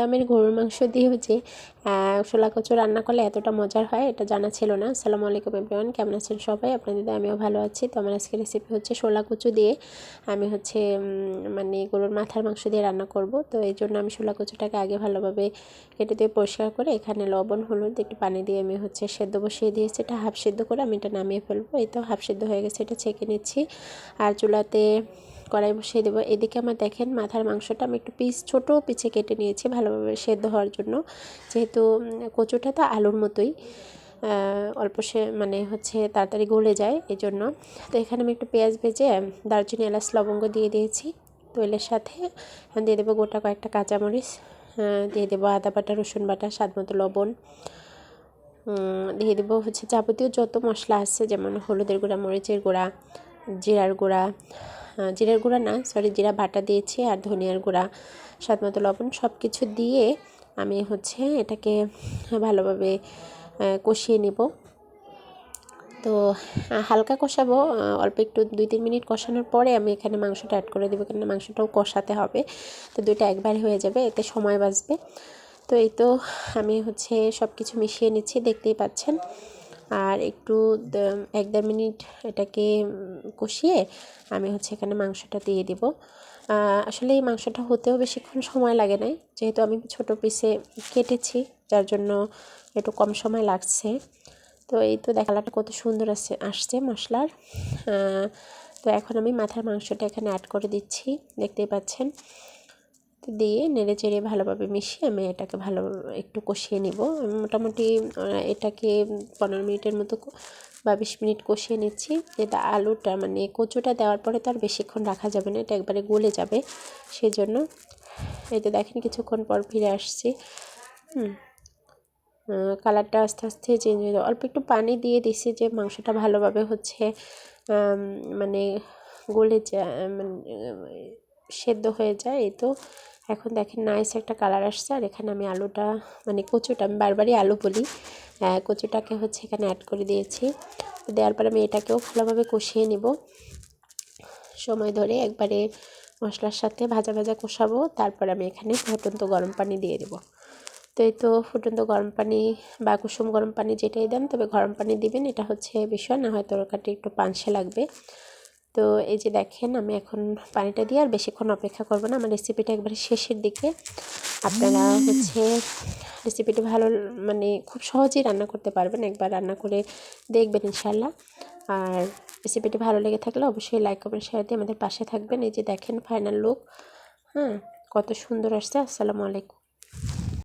দামের গরুর মাংস দিয়ে যে শোলা কচু রান্না করলে এতটা মজার হয়, এটা জানা ছিল না। আসসালামু আলাইকুম এভরিওয়ান কেমন আছেন সবাই? আপনাদের আমিও ভালো আছি। তো আমার আজকে রেসিপি হচ্ছে শোলা কচু দিয়ে আমি হচ্ছে মানে গরুর মাথার মাংস দিয়ে রান্না করব। তো এই জন্য আমি শোলা কচুটাকে আগে ভালোভাবে কেটে দিয়ে পরিষ্কার করে এখানে লবণ, হলুদ, একটু পানি দিয়ে আমি হচ্ছে সেদ্ধ বসিয়ে দিয়েছি। এটা হাফ সেদ্ধ করে আমি এটা নামিয়ে ফেলব। এই তো হাফ সেদ্ধ হয়ে গেছে, এটা ছেঁকে নিচ্ছি। আর চুলাতে কড়াই বসিয়ে দেবো। এদিকে আমার দেখেন মাথার মাংসটা আমি একটু পিস, ছোটো পিছে কেটে নিয়েছি ভালোভাবে সেদ্ধ হওয়ার জন্য। যেহেতু কচুটা তো আলুর মতোই অল্প সে মানে হচ্ছে তাড়াতাড়ি গলে যায় এই জন্য তো এখানে আমি একটু পেঁয়াজ ভেজে, দারচিনি, এলাচ, লবঙ্গ দিয়ে দিয়েছি। তৈলের সাথে দিয়ে দেবো গোটা কয়েকটা কাঁচামরিচ দিয়ে দেবো আদা বাটা, রসুন বাটা, স্বাদ মতো লবণ। দিয়ে দেবো হচ্ছে যাবতীয় যত মশলা আছে, যেমন হলুদের গুঁড়া, মরিচের গুঁড়া, জিরার গুঁড়া জিরার গুঁড়া না সরি জিরা, বাটা দিয়েছি আর ধনিয়ার গুঁড়া, স্বাদ মতো লবণ সব কিছু দিয়ে আমি হচ্ছে এটাকে ভালোভাবে কষিয়ে নিব। তো হালকা কষাবো অল্প একটু দুই তিন মিনিট কষানোর পরে আমি এখানে মাংসটা অ্যাড করে দেবো কেননা মাংসটাও কষাতে হবে। তো দুইটা একবার হয়ে যাবে, এতে সময় বাঁচবে। তো এই তো আমি হচ্ছে সব কিছু মিশিয়ে নিচ্ছি, দেখতেই পাচ্ছেন। আর একটু এক দেড় মিনিট এটাকে কষিয়ে আমি হচ্ছে এখানে মাংসটা দিয়ে দিব। আসলে এই মাংসটা হতেও বেশিক্ষণ সময় লাগে নাই। যেহেতু আমি ছোট পিসে কেটেছি, যার জন্য একটু কম সময় লাগছে। তো এই তো দেখালাটা কত সুন্দর আসছে আসছে মশলার। তো এখন আমি মাথার মাংসটা এখানে অ্যাড করে দিচ্ছি, দেখতেই পাচ্ছেন। দিয়ে নেড়ে চেড়ে ভালোভাবে মিশিয়ে আমি এটাকে ভালো একটু কষিয়ে নিব। মোটামুটি এটাকে পনেরো মিনিটের মতো বা বিশ মিনিট কষিয়ে নিচ্ছি। যেটা আলুটা মানে কচুটা দেওয়ার পরে তো আর বেশিক্ষণ রাখা যাবে না, এটা একবারে গলে যাবে সেই জন্য এই তো দেখেন কিছুক্ষণ পর ফিরে আসছি। হুম কালারটা আস্তে আস্তে চেঞ্জ হয়ে যাবে অল্প একটু পানি দিয়ে দিছি যে মাংসটা ভালোভাবে হচ্ছে মানে গলে যায় মানে সেদ্ধ হয়ে যায়। এই তো এখন দেখেন নাইস একটা কালার আসছে। আর এখানে আমি আলুটা মানে কচুটা, আমি বারবারই আলু বলি। কচুটাকে হচ্ছে এখানে অ্যাড করে দিয়েছি। দেওয়ার পর আমি এটাকেও ভালোভাবে কষিয়ে নিব। সময় ধরে একবারে মশলার সাথে ভাজা ভাজা কষাবো। তারপর আমি এখানে ফুটন্ত গরম পানি দিয়ে দেবো। তো এই তো ফুটন্ত গরম পানি বা কুসুম গরম পানি যেটাই দেন, তবে গরম পানি দিবেন। এটা হচ্ছে বিষয়, না হয় তরকারিটা একটু পানসে লাগবে। তো এই যে দেখেন, আমি এখন পানিটা দিয়ে আর বেশিক্ষণ অপেক্ষা করব না। আমার রেসিপিটা একবারে শেষের দিকে। আপনারা হচ্ছে রেসিপিটি ভালো মানে খুব সহজেই রান্না করতে পারবেন। একবার রান্না করে দেখবেন ইনশাল্লাহ আর রেসিপিটি ভালো লেগে থাকলে অবশ্যই লাইক কমেন্ট শেয়ার দিয়ে আমাদের পাশে থাকবেন। এই যে দেখেন ফাইনাল লুক হ্যাঁ কত সুন্দর আসছে। আসসালামু আলাইকুম।